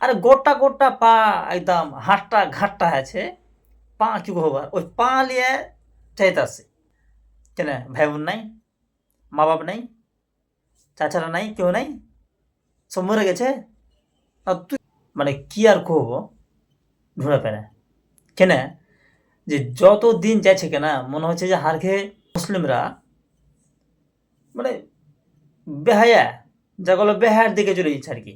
আরে গোটা গোটা পা একদম হাটটা ঘাটটা আছে। পা কি হবার ওই পা লিয়ে চাইতে আসে কেন? ভাই বোন নাই? মা বাপ নাই? চাচারা নাই? কেউ নাই? সব মরে গেছে? আর তুই মানে কি আর কহব ঢুঁড়ে পেনে কেন? যে যত দিন যাচ্ছে কেনা, মনে হচ্ছে যে হার খেয়ে মুসলিমরা মানে বেহায়া, যা যেগুলো বেহায়ার দিকে চলে যাচ্ছে আর কি।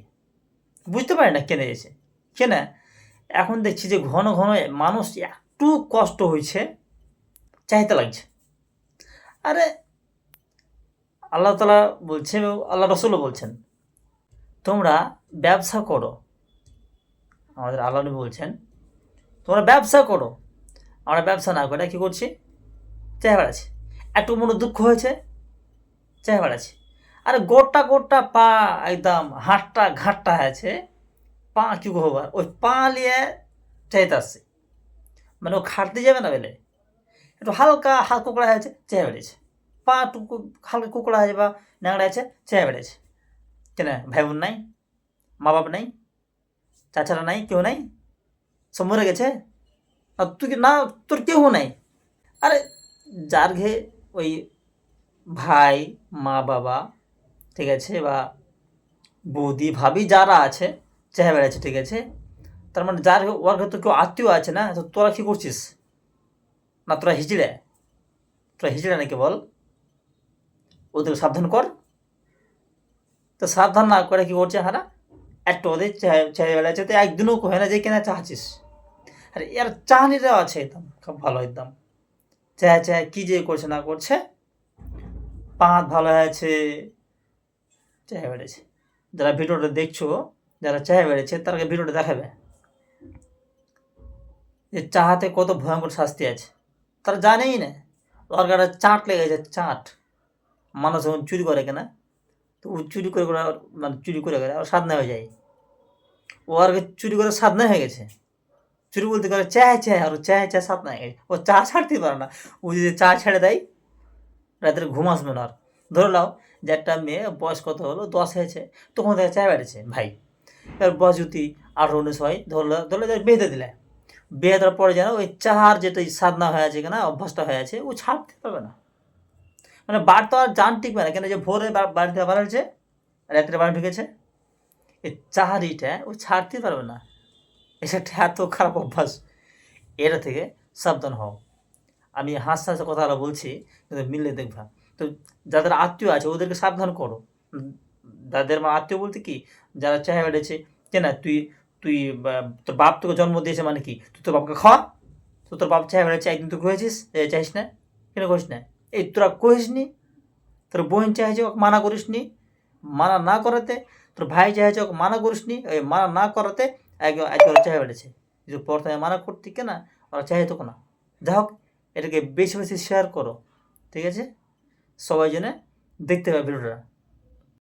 বুঝতে পারি না কেনে গেছে কেনে? এখন দেখছি যে ঘন ঘন মানুষ একটু কষ্ট হয়েছে চাইতে লাগছে। আরে, আল্লাহ তালা বলছে আল্লাহ রসুলও বলছেন, তোমরা ব্যবসা করো। আমাদের আল্লাহ বলছেন, তোমরা ব্যবসা করো। আমরা ব্যবসা না করে কী করছি? চাই বেড়াচ্ছি একটু মনে দুঃখ হয়েছে? চাই বেড়াচ্ছি আরে গোটা গোটা পা একদম হাটটা ঘাটটা আছে, পা কি হবার ওই পা লিয়ে চাইতে আসছে। মানে ও খাটতে যাবে না বেলে? একটু হালকা হাত কুকড়া হয়েছে চেয়ে বেড়েছে। পা টুকু হালকা কুকড়া হয়েছে বা ন্যাংড়া আছে, চেয়ে বেড়েছে। কেন? ভাই বোন নাই? মা বাপ নাই? চাচারা নাই? কেউ নাই? সব মরে গেছে? আর তুই না, তোর কেউ নাই? আরে যার ঘে ওই ভাই, মা বাবা ঠিক আছে? বা বৌদি, ভাবি যারা আছে, চেহারা বেড়াচ্ছে ঠিক আছে? তার মানে যার ওর ঘরে কেউ আত্মীয় আছে না, তো তোরা কী করছিস? না তোরা হিজড়ে? তোরা হিজড়ে নাকি বল? ওদের সাবধান কর। তো সাবধান না করে কি করছে হারা? একটু ওদের চেহারা বেড়াচ্ছে তো একদিনও কহে না যে কেনা চাচ্ছিস। আরে এর চাহনিটাও আছে একদম, খুব ভালো একদম। চায় চায় কী যে করছে না করছে? পাঁচ ভালো আছে চায় বেড়েছে। যারা ভিডিওটা দেখছ, যারা চায় বেড়েছে তারা ভিডিওটা দেখাবে। যে চাহাতে কত ভয়ঙ্কর শাস্তি আছে। তারা জানেই না। ওর গাড়ি চাট লেগে গেছে চাট মানুষ যখন চুরি করে কেনা, তো ও চুরি করে করে মানে চুরি করে করে ওর সাধনা হয়ে যায়। ও আর চুরি করে সাধনা হয়ে গেছে। চুরি বলতে করে চায় চায়, আর চায় চায় সাধনা হয়ে গেছে। ও চা ছাড়তে পারে না। ও যদি চা ছেড়ে দেয়, রাত্রে ঘুম আসবে না আর। ধরে নাও যে একটা মেয়ে বয়স কত হলো? দশ হয়েছে। তখন দেখা চা বেড়েছে ভাই। এবার বয়স যদি আঠারো উনিশ হয় ধরলে ধরলে বেঁধে দিলে। বেঁধে দেওয়ার পরে যেন ওই চাহার যেটা সাধনা হয়ে আছে কিনা অভ্যাসটা হয়ে আছে, ও ছাড়তে পারবে না। মানে বার তো আর জান টিকবে না। কেন যে ভোরে বাড়িতে বার হয়েছে রাত্রে বাড়ি ঢুকেছে। এই চাহারিটা ও ছাড়তে পারবে না। এটা এত খারাপ অভ্যাস। এটা থেকে সাবধান হও। আমি হাসতে হাসতে কথাটা বলছি, কিন্তু মিললে দেখবা। তো যাদের আত্মীয় আছে ওদেরকে সাবধান করো। যাদের মানে আত্মীয় বলতে কি? যারা চাহে বেড়েছে কেন তুই তুই, বা- তোর বাপ তোকে জন্ম দিয়েছে মানে কি? তুই তোর বাপকে খাওয়া তো তোর বাপ চাহে বেড়েছে, একদিন তুই এ চাইস না? কেন কহিস না? এই তোরা কহিস নি, তোর বোন চাইছে ওকে মানা করিস নি, মানা না করাতে, তোর ভাই চাইছে ওকে মানা করিস নি এই মানা না করাতে এক এক ওরা চাহে বেড়েছে। যদি প্রথমে মানা করতে কেনা ওরা চাহে তো না। যাই হোক এটাকে বেশি বেশি শেয়ার করো, ঠিক আছে? সবাই জেনে দেখতে পাবে ভিডিওটা।